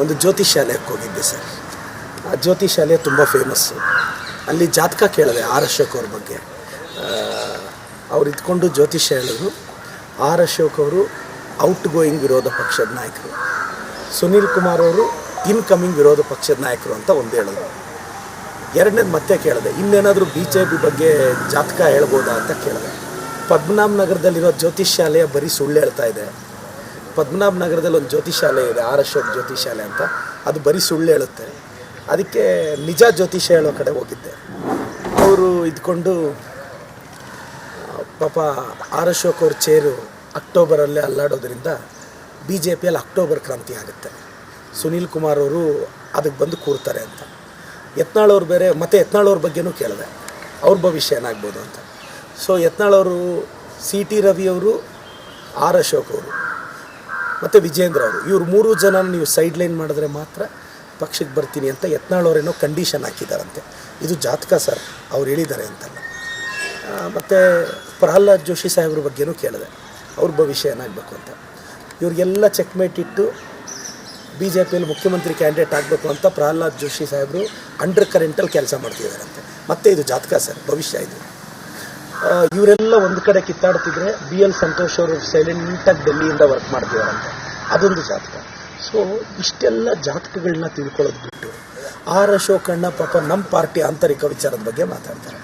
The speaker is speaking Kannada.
ಒಂದು ಜ್ಯೋತಿಷಾಲಯಕ್ಕೆ ಹೋಗಿದ್ದೆ ಸರ್. ಆ ಜ್ಯೋತಿಷಾಲಯ ತುಂಬ ಫೇಮಸ್ಸು ಅಲ್ಲಿ ಜಾತಕ ಕೇಳಿದೆ ಆರ್ ಅಶೋಕ್ ಅವ್ರ ಬಗ್ಗೆ. ಅವ್ರು ಇದ್ಕೊಂಡು ಜ್ಯೋತಿಷ್ಯ ಹೇಳಿದ್ರು ಆರ್ ಅಶೋಕ್ ಅವರು ಔಟ್ ಗೋಯಿಂಗ್ ವಿರೋಧ ಪಕ್ಷದ ನಾಯಕರು. ಸುನೀಲ್ ಕುಮಾರ್ ಅವರು ಇನ್ಕಮಿಂಗ್ ವಿರೋಧ ಪಕ್ಷದ ನಾಯಕರು ಅಂತ ಒಂದು ಹೇಳಿದ್ರು. ಎರಡನೇದು ಮತ್ತೆ ಕೇಳಿದೆ. ಇನ್ನೇನಾದರೂ ಬಿ ಜೆ ಪಿ ಬಗ್ಗೆ ಜಾತಕ ಹೇಳ್ಬೋದಾ ಅಂತ ಕೇಳಿದೆ. ಪದ್ಮನಾಭ ನಗರದಲ್ಲಿರೋ ಜ್ಯೋತಿಷ್ಯಾಲಯ ಬರೀ ಸುಳ್ಳು ಹೇಳ್ತಾ ಇದೆ. ಪದ್ಮನಾಭ ನಗರದಲ್ಲಿ ಒಂದು ಜ್ಯೋತಿಷಾಲೆ ಇದೆ, ಆರ್ ಅಶೋಕ್ ಜ್ಯೋತಿಷಾಲೆ ಅಂತ. ಅದು ಬರೀ ಸುಳ್ಳು ಹೇಳುತ್ತೆ. ಅದಕ್ಕೆ ನಿಜ ಜ್ಯೋತಿಷ್ಯ ಹೇಳೋ ಕಡೆ ಹೋಗಿದ್ದೆ. ಅವರು ಇದ್ಕೊಂಡು ಪಾಪ ಆರ್ ಅಶೋಕ್ ಅವ್ರ ಚೇರು ಅಕ್ಟೋಬರಲ್ಲೇ ಅಲ್ಲಾಡೋದ್ರಿಂದ ಬಿ ಜೆ ಪಿಯಲ್ಲಿ ಅಕ್ಟೋಬರ್ ಕ್ರಾಂತಿ ಆಗುತ್ತೆ. ಸುನೀಲ್ ಕುಮಾರ್ ಅವರು ಅದಕ್ಕೆ ಬಂದು ಕೂರ್ತಾರೆ ಅಂತ. ಯತ್ನಾಳವ್ರು ಬೇರೆ, ಮತ್ತು ಯತ್ನಾಳವ್ರ ಬಗ್ಗೆನೂ ಕೇಳಿದೆ. ಅವ್ರ ಭವಿಷ್ಯ ಏನಾಗ್ಬೋದು ಅಂತ. ಸೊ ಯತ್ನಾಳವರು ಸಿ ಟಿ ರವಿ ಅವರು, ಆರ್ ಅಶೋಕ್ ಅವರು. ಮತ್ತು ವಿಜೇಂದ್ರ ಅವರು. ಇವ್ರು ಮೂರು ಜನ ನೀವು ಸೈಡ್ ಲೈನ್ ಮಾಡಿದ್ರೆ ಮಾತ್ರ ಪಕ್ಷಕ್ಕೆ ಬರ್ತೀನಿ ಅಂತ ಯತ್ನಾಳವರೇನೋ ಕಂಡೀಷನ್ ಹಾಕಿದಾರಂತೆ. ಇದು ಜಾತಕ ಸರ್, ಅವ್ರು ಹೇಳಿದ್ದಾರೆ ಅಂತಲ್ಲ. ಮತ್ತು ಪ್ರಹ್ಲಾದ್ ಜೋಶಿ ಸಾಹೇಬ್ರ ಬಗ್ಗೆನೂ ಕೇಳಿದೆ. ಅವ್ರ ಭವಿಷ್ಯ ಏನಾಗಬೇಕು ಅಂತ. ಇವ್ರಿಗೆಲ್ಲ ಚೆಕ್ಮೇಟ್ ಇಟ್ಟು ಬಿ ಜೆ ಪಿಯಲ್ಲಿ ಮುಖ್ಯಮಂತ್ರಿ ಕ್ಯಾಂಡಿಡೇಟ್ ಆಗಬೇಕು ಅಂತ ಪ್ರಹ್ಲಾದ್ ಜೋಶಿ ಸಾಹೇಬರು ಅಂಡರ್ ಕರೆಂಟಲ್ಲಿ ಕೆಲಸ ಮಾಡ್ತಿದ್ದಾರಂತೆ ಮತ್ತೆ ಇದು ಜಾತಕ ಸರ್, ಭವಿಷ್ಯ ಇದು. ಇವರೆಲ್ಲ ಒಂದು ಕಡೆ ಕಿತ್ತಾಡ್ತಿದ್ರೆ ಬಿ ಎಲ್ ಸಂತೋಷ್ ಅವರು ಸೈಲೆಂಟಾಗಿ ಡೆಲ್ಲಿಯಿಂದ ವರ್ಕ್ ಮಾಡ್ತಿದಾರಂತೆ. ಅದೊಂದು ಜಾತಕ. ಸೊ ಇಷ್ಟೆಲ್ಲ ಜಾತಕಗಳನ್ನ ತಿಳ್ಕೊಳ್ಳೋದು ಬಿಟ್ಟು, ಆರ್ ಅಶೋಕಣ್ಣ ಪಾಪ ನಮ್ಮ ಪಾರ್ಟಿ ಆಂತರಿಕ ವಿಚಾರದ ಬಗ್ಗೆ ಮಾತಾಡ್ತಾರೆ.